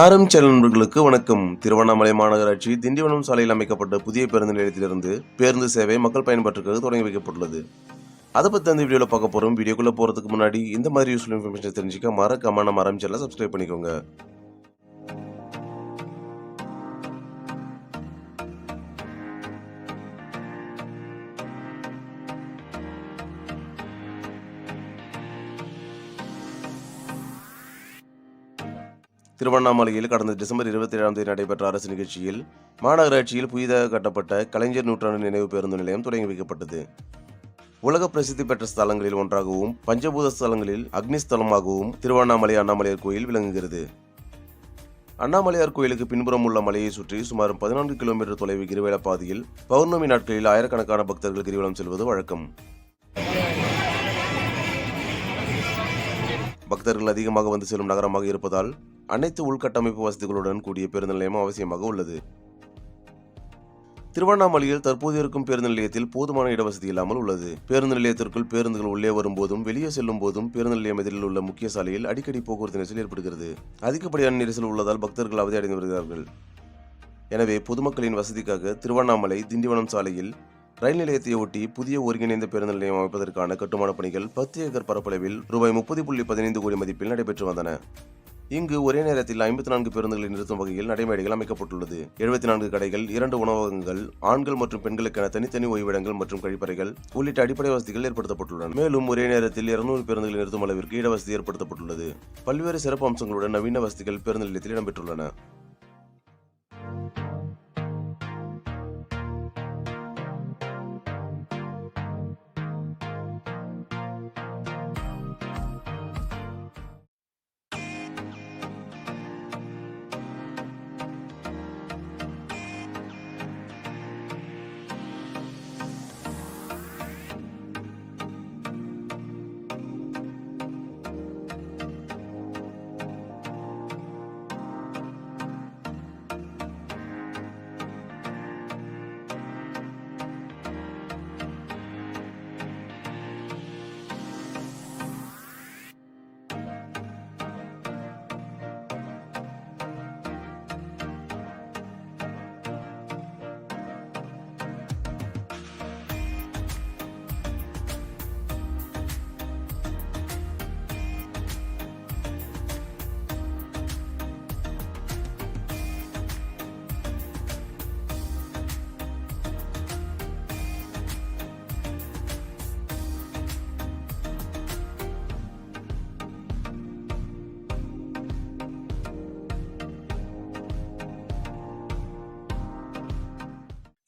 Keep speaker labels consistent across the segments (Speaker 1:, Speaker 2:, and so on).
Speaker 1: ஆரம் சேனல் நண்பர்களுக்கு வணக்கம். திருவண்ணாமலை மாநகராட்சி திண்டிவனம் சாலையில் அமைக்கப்பட்ட புதிய பேருந்து நிலையத்திலிருந்து பேருந்து சேவை மக்கள் பயன்பாட்டிற்காக தொடங்கி வைக்கப்பட்டுள்ளது. அதை பற்றி அந்த வீடியோவில் பார்க்க போகிறோம் வீடியோக்குள்ளே போகிறதுக்கு முன்னாடி இந்த மாதிரி யூஸ்ஃபுல் இன்ஃபர்மேஷன் தெரிஞ்சுக்க மறக்காம நம்ம ஆரம் சேனலை சப்ஸ்கிரைப் பண்ணிக்கோங்க. திருவண்ணாமலையில் கடந்த டிசம்பர் இருபத்தி ஏழாம் தேதி நடைபெற்ற அரசு நிகழ்ச்சியில் மாநகராட்சியில் புதிதாக கட்டப்பட்ட கலைஞர் நூற்றாண்டு நினைவு பேருந்து நிலையம் தொடங்கி வைக்கப்பட்டது. உலக பிரசித்தி பெற்ற ஸ்தலங்களில் ஒன்றாகவும் பஞ்சபூத ஸ்தலங்களில் அக்னி ஸ்தலமாகவும் திருவண்ணாமலை அண்ணாமலையார் கோயில் விளங்குகிறது. அண்ணாமலையார் கோயிலுக்கு பின்புறம் உள்ள மலையை சுற்றி சுமார் பதினான்கு கிலோமீட்டர் தொலைவு கிரிவல பாதையில் பௌர்ணமி நாட்களில் ஆயிரக்கணக்கான பக்தர்கள் கிரிவலம் செல்வது வழக்கம். பக்தர்கள் அதிகமாக வந்து செல்லும் நகரமாக இருப்பதால் அனைத்து உள்கட்டமைப்பு வசதிகளுடன் கூடிய பேருந்து நிலையம் அவசியமாக உள்ளது. திருவண்ணாமலையில் தற்போது இருக்கும் பேருந்து நிலையத்தில் போதுமான இடவசதி இல்லாமல் உள்ளது. பேருந்து நிலையத்திற்குள் பேருந்துகள் உள்ளே வரும்போதும் வெளியே செல்லும் போதும் பேருந்து நிலையம் எதிரில் உள்ள முக்கிய சாலையில் அடிக்கடி போக்குவரத்து நெரிசல் ஏற்படுகிறது. அதிகப்படியான நெரிசல் உள்ளதால் பக்தர்கள் அவதி அடைந்து வருகிறார்கள். எனவே பொதுமக்களின் வசதிக்காக திருவண்ணாமலை திண்டிவனம் சாலையில் ரயில் நிலையத்தை ஒட்டி புதிய ஒருங்கிணைந்த பேருந்து நிலையம் அமைப்பதற்கான கட்டுமானப் பணிகள் பத்து ஏக்கர் பரப்பளவில் ரூபாய் முப்பது புள்ளி பதினைந்து கோடி மதிப்பில் நடைபெற்று வந்தன. இங்கு ஒரே நேரத்தில் ஐம்பத்தி நான்கு பேருந்துகளை நிறுத்தும் வகையில் நடைமேடைகள் அமைக்கப்பட்டுள்ளது. எழுபத்தி நான்கு கடைகள் இரண்டு உணவகங்கள் ஆண்கள் மற்றும் பெண்களுக்கென தனித்தனி ஓய்விடங்கள் மற்றும் கழிப்பறைகள் உள்ளிட்ட அடிப்படை வசதிகள் ஏற்படுத்தப்பட்டுள்ளன. மேலும் ஒரே நேரத்தில் இருநூறு பேருந்துகளை நிறுத்தும் அளவிற்கு இடவசதி ஏற்படுத்தப்பட்டுள்ளது. பல்வேறு சிறப்பு அம்சங்களுடன் நவீன வசதிகள் பேருந்து நிலையத்தில் இடம்பெற்றுள்ளன.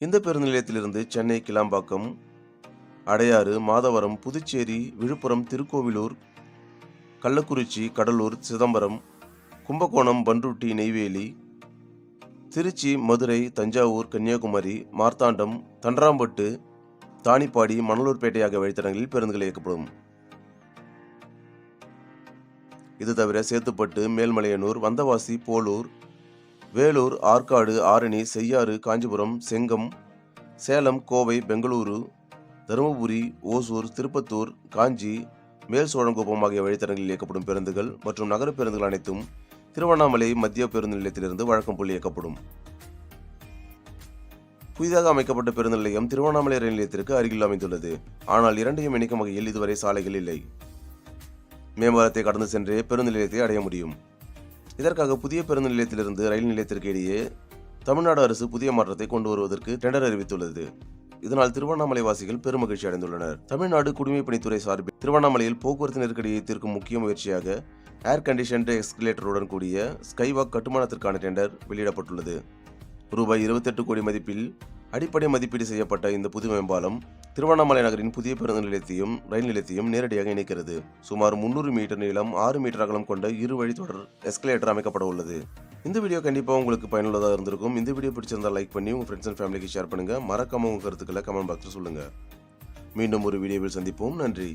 Speaker 1: இந்த பேருந்து நிலையத்திலிருந்து சென்னை கிளாம்பாக்கம் அடையாறு மாதவரம் புதுச்சேரி விழுப்புரம் திருக்கோவிலூர் கள்ளக்குறிச்சி கடலூர் சிதம்பரம் கும்பகோணம் பண்ருட்டி நெய்வேலி திருச்சி மதுரை தஞ்சாவூர் கன்னியாகுமரி மார்த்தாண்டம் தண்டராம்பட்டு தானிப்பாடி மணலூர்பேட்டை ஆகிய வழித்தடங்களில் பேருந்துகள் இயக்கப்படும். இது தவிர சேத்துப்பட்டு மேல்மலையனூர் வந்தவாசி போலூர் வேலூர் ஆற்காடு ஆரணி செய்யாறு காஞ்சிபுரம் செங்கம் சேலம் கோவை பெங்களூரு தருமபுரி ஓசூர் திருப்பத்தூர் காஞ்சி மேல் சோழங்குப்பம் ஆகிய வழித்தடங்களில் இயக்கப்படும் பேருந்துகள் மற்றும் நகர பேருந்துகள் அனைத்தும் திருவண்ணாமலை மத்திய பேருந்து நிலையத்திலிருந்து வழக்கம் போல் இயக்கப்படும். புதிதாக அமைக்கப்பட்ட பேருந்து நிலையம் திருவண்ணாமலை ரயில் நிலையத்திற்கு அருகில் அமைந்துள்ளது. ஆனால் இரண்டையும் இணைக்கும் வகையில் இதுவரை சாலைகள் இல்லை. மேம்பாலத்தை கடந்து சென்றே பேருந்து நிலையத்தை அடைய முடியும். இதற்காக புதிய பேருந்து நிலையத்திலிருந்து ரயில் நிலையத்திற்கு இடையே தமிழ்நாடு அரசு புதிய மாற்றத்தை கொண்டு வருவதற்கு டெண்டர் அறிவித்துள்ளது. இதனால் திருவண்ணாமலை வாசிகள் பெருமகிழ்ச்சி அடைந்துள்ளனர். தமிழ்நாடு குடிமைப்பணித்துறை சார்பில் திருவண்ணாமலையில் போக்குவரத்து நெருக்கடியை தீர்க்கும் முக்கிய முயற்சியாக ஏர் கண்டிஷன்டு எக்ஸ்கலேட்டருடன் கூடிய ஸ்கைவாக் கட்டுமானத்திற்கான டெண்டர் வெளியிடப்பட்டுள்ளது. ரூபாய் இருபத்தெட்டு கோடி மதிப்பில் அடிப்படை மதிப்பீடு செய்யப்பட்ட இந்த புது மேம்பாலம் திருவண்ணாமலை நகரின் புதிய பேருந்து நிலையத்தையும் ரயில் நிலையத்தையும் நேரடியாக இணைக்கிறது. சுமார் முன்னூறு மீட்டர் நீளம் ஆறு மீட்டர் அகலம் கொண்ட இரு வழித்தொடர் எஸ்கலேட்டர் அமைக்கப்பட உள்ளது. இந்த வீடியோ கண்டிப்பாக உங்களுக்கு பயனுள்ளதாக இருந்திருக்கும். இந்த வீடியோ பிடிச்சிருந்தால் லைக் பண்ணி உங்கள் ஃப்ரெண்ட்ஸ் அண்ட் ஃபேமிலிக்கு ஷேர் பண்ணுங்கள் மறக்காம உங்கள் கருத்துக்களை கமெண்ட் பாக்ஸில் சொல்லுங்கள் மீண்டும் ஒரு வீடியோவில் சந்திப்போம். நன்றி.